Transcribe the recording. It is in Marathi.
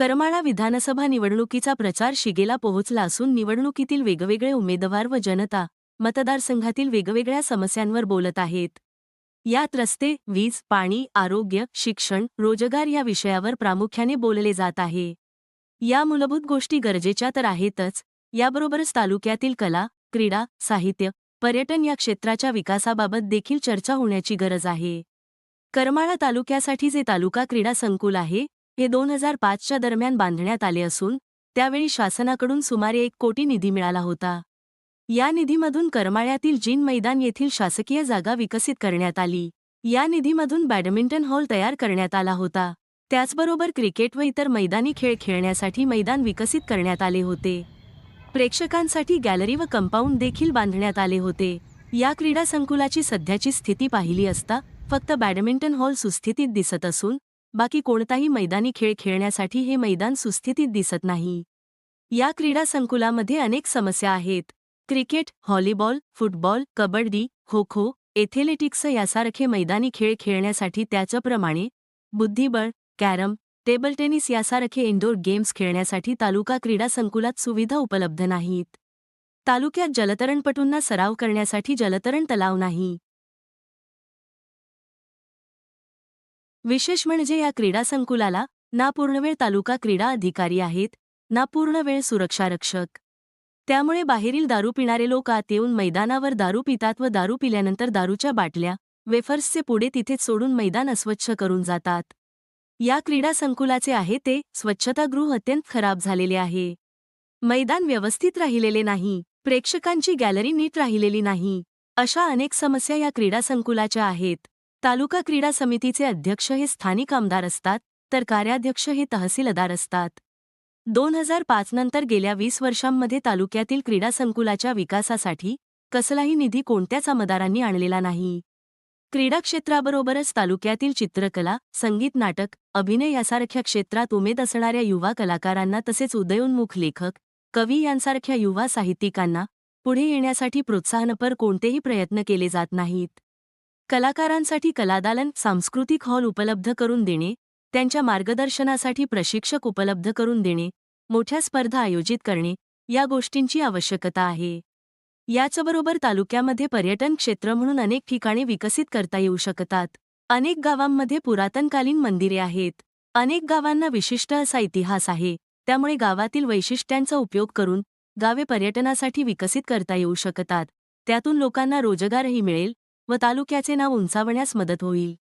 करमाळा विधानसभा निवडणुकीचा प्रचार शिगेला पोहोचला असून निवडणुकीतील वेगवेगळे उमेदवार व जनता मतदारसंघातील वेगवेगळ्या समस्यांवर बोलत आहेत. यात रस्ते वीज पाणी आरोग्य शिक्षण रोजगार या विषयावर प्रामुख्याने बोलले जात आहे. या मूलभूत गोष्टी गरजेच्या तर आहेतच. याबरोबरच तालुक्यातील कला क्रीडा साहित्य पर्यटन या क्षेत्राच्या विकासाबाबत देखील चर्चा होण्याची गरज आहे. करमाळा तालुक्यासाठी जे तालुका क्रीडा संकुल आहे हे दोन हजार पाचच्या दरम्यान बांधण्यात आले असून त्यावेळी शासनाकडून सुमारे एक कोटी निधी मिळाला होता. या निधीमधून करमाळ्यातील जिन मैदान येथील शासकीय जागा विकसित करण्यात आली. या निधीमधून बॅडमिंटन हॉल तयार करण्यात आला होता. त्याचबरोबर क्रिकेट व इतर मैदानी खेळ खेळण्यासाठी मैदान विकसित करण्यात आले होते. प्रेक्षकांसाठी गॅलरी व कंपाऊंड देखील बांधण्यात आले होते. या क्रीडा संकुलाची सध्याची स्थिती पाहिली असता फक्त बॅडमिंटन हॉल सुस्थितीत दिसत असून बाकी कोणताही मैदानी खेळ खेळण्यासाठी हे मैदान सुस्थितीत दिसत नाही. या क्रीडा संकुलामध्ये अनेक समस्या आहेत. Cricket volleyball football kabaddi kho kho athletics यासारखे मैदानी खेळ खेळण्यासाठी त्याचप्रमाणे बुद्धिबळ कॅरम टेबल टेनिस यासारखे इंडोर गेम्स खेळण्यासाठी तालुका क्रीडा संकुलात सुविधा उपलब्ध नाहीत. तालुक्यात जलतरणपटूंना सराव करण्यासाठी जलतरण तलाव नाही. विशेष म्हणजे या क्रीडा संकुलाला ना पूर्णवेळ तालुका क्रीडा अधिकारी आहेत ना पूर्णवेळ सुरक्षारक्षक. त्यामुळे बाहेरील दारू पिणारे लोक आत येऊन मैदानावर दारू पितात व दारू पिल्यानंतर दारूच्या बाटल्या वेफर्सचे पुढे तिथेच सोडून मैदान अस्वच्छ करून जातात. या क्रीडा संकुलाचे आहे ते स्वच्छतागृह अत्यंत खराब झालेले आहे. मैदान व्यवस्थित राहिलेले नाही प्रेक्षकांची गॅलरी नीट राहिलेली नाही अशा अनेक समस्या या क्रीडा संकुलाच्या आहेत. तालुका क्रीडा समितीचे अध्यक्ष हे स्थानिक आमदार असतात तर कार्याध्यक्ष हे तहसीलदार असतात. दोन हजार पाच नंतर गेल्या वीस वर्षांमध्ये तालुक्यातील क्रीडा संकुलाच्या विकासासाठी कसलाही निधी कोणत्याच आमदारांनी आणलेला नाही. क्रीडा क्षेत्राबरोबरच तालुक्यातील चित्रकला संगीत नाटक अभिनय यासारख्या क्षेत्रात उमेद असणाऱ्या युवा कलाकारांना तसेच उदयोन्मुख लेखक कवी यांसारख्या युवा साहित्यिकांना पुढे येण्यासाठी प्रोत्साहनपर कोणतेही प्रयत्न केले जात नाहीत. कलाकारांसाठी कलादालन सांस्कृतिक हॉल उपलब्ध करून देणे त्यांच्या मार्गदर्शनासाठी प्रशिक्षक उपलब्ध करून देणे मोठ्या स्पर्धा आयोजित करणे या गोष्टींची आवश्यकता आहे. याचबरोबर तालुक्यामध्ये पर्यटन क्षेत्र म्हणून अनेक ठिकाणे विकसित करता येऊ शकतात. अनेक गावांमध्ये पुरातनकालीन मंदिरे आहेत. अनेक गावांना विशिष्ट असा इतिहास आहे. त्यामुळे गावातील वैशिष्ट्यांचा उपयोग करून गावे पर्यटनासाठी विकसित करता येऊ शकतात. त्यातून लोकांना रोजगारही मिळेल व तालुक्याचे नाव उंचावण्यास मदत होईल.